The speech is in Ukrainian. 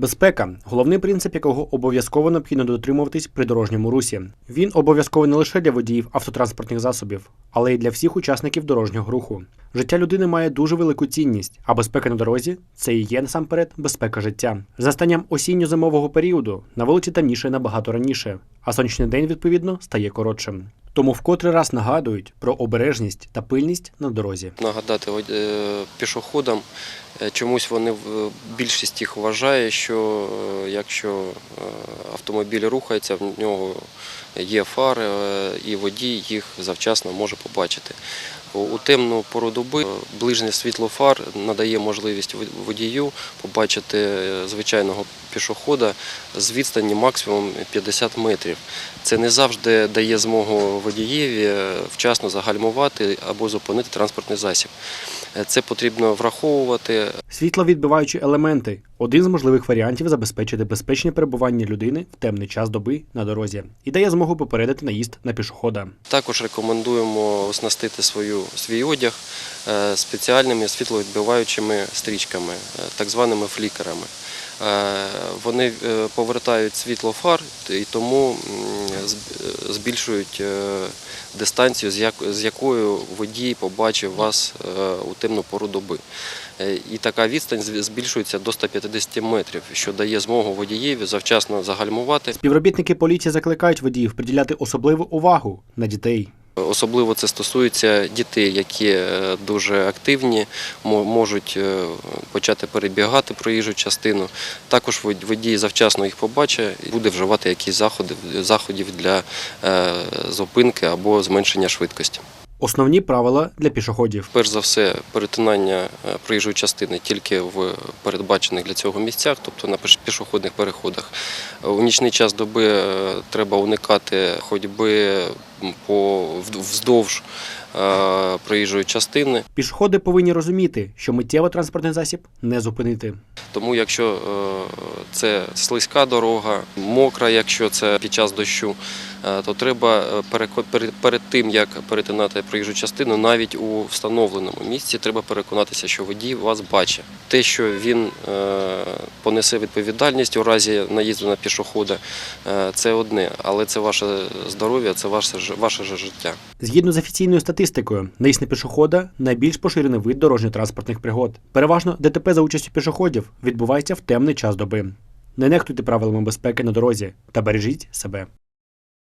Безпека головний принцип, якого обов'язково необхідно дотримуватись при дорожньому русі. Він обов'язковий не лише для водіїв автотранспортних засобів, але й для всіх учасників дорожнього руху. Життя людини має дуже велику цінність, а безпека на дорозі це і є насамперед безпека життя. З настанням осінньо-зимового періоду на вулиці темніше набагато раніше, а сонячний день відповідно стає коротшим. Тому вкотре раз нагадують про обережність та пильність на дорозі. нагадати е, пішоходам. Е, Чомусь вони в- більшість їх вважає, що е, якщо автомобіль рухається, в нього є фари, і водій їх завчасно може побачити. У- темну пору доби ближнє світло фар надає можливість водію побачити звичайного пішохода з відстані максимум 50 метрів. Це не завжди дає змогу водієві е, вчасно загальмувати або зупинити транспортний засіб. Е, Це потрібно враховувати. Світловідбиваючі елементи один з можливих варіантів забезпечити безпечне перебування людини в темний час доби на дорозі і дає змогу попередити наїзд на пішохода. Також рекомендуємо оснастити свою, свій одяг е, спеціальними світловідбиваючими стрічками, так званими флікерами. Е, Вони е, повертають світло фар і тому збільшують е, дистанцію, з якою водій побачив вас у темну пору доби. І така відстань збільшується до 150 метрів, що дає змогу водієві завчасно загальмувати. Співробітники поліції закликають водіїв приділяти особливу увагу на дітей. Особливо це стосується дітей, які е, дуже активні, можуть е, почати перебігати проїжджу частину. Також вод- водій завчасно їх побачить і буде вживати якісь заходи, заходів для е, зупинки або зменшення швидкості. Основні правила для пішоходів. Перш за все, перетинання проїжджої частини тільки в передбачених для цього місцях, тобто на піш- пішохідних переходах. У нічний час доби треба уникати ходьби по вздовж е, проїжджої частини. Пішоходи повинні розуміти, що миттєво транспортний засіб не зупинити. Тому якщо е, це слизька дорога, мокра, якщо це під час дощу, е, то треба перед- тим, як перетинати проїжджу частину, навіть у встановленому місці треба переконатися, що водій вас бачить. Те, що він понесе відповідальність у разі наїзду на пішохода, е, це одне, але це ваше здоров'я, це ваше, ваше ж життя. Згідно з офіційною статистикою, наїзд на пішохода найбільш поширений вид дорожньо-транспортних пригод. Переважно ДТП за участю пішоходів відбувається в темний час доби. Не нехтуйте правилами безпеки на дорозі та бережіть себе.